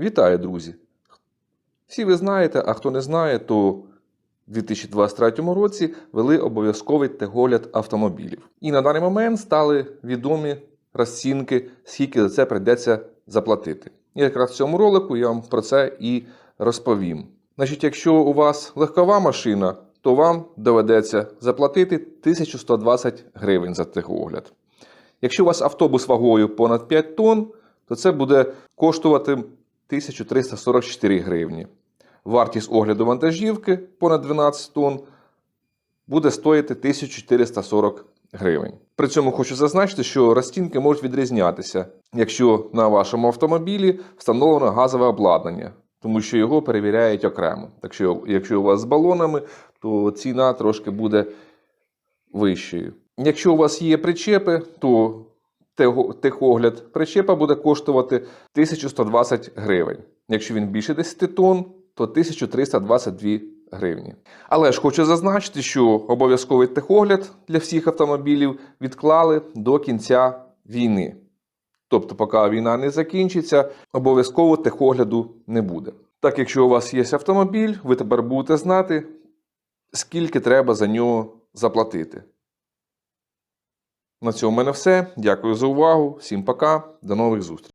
Вітаю, друзі! Всі ви знаєте, а хто не знає, то в 2023 році вели обов'язковий теглогляд автомобілів. І на даний момент стали відомі розцінки, скільки за це прийдеться заплатити. І якраз в цьому ролику я вам про це і розповім. Значить, якщо у вас легкова машина, то вам доведеться заплатити 1120 гривень за техогляд. Якщо у вас автобус вагою понад 5 тонн, то це буде коштувати 1344 гривні. Вартість огляду вантажівки понад 12 тонн буде стоїти 1440 гривень. При цьому хочу зазначити, що розцінки можуть відрізнятися, якщо на вашому автомобілі встановлено газове обладнання, тому що його перевіряють окремо. Так що, якщо у вас з балонами, то ціна трошки буде вищою. Якщо у вас є причепи, то техогляд причепа буде коштувати 1120 гривень. Якщо він більше 10 тонн, то 1322 гривні. Але ж хочу зазначити, що обов'язковий техогляд для всіх автомобілів відклали до кінця війни. Тобто, поки війна не закінчиться, обов'язково техогляду не буде. Так, якщо у вас є автомобіль, ви тепер будете знати, скільки треба за нього заплатити. На цьому в мене все. Дякую за увагу. Всім пока. До нових зустрічей.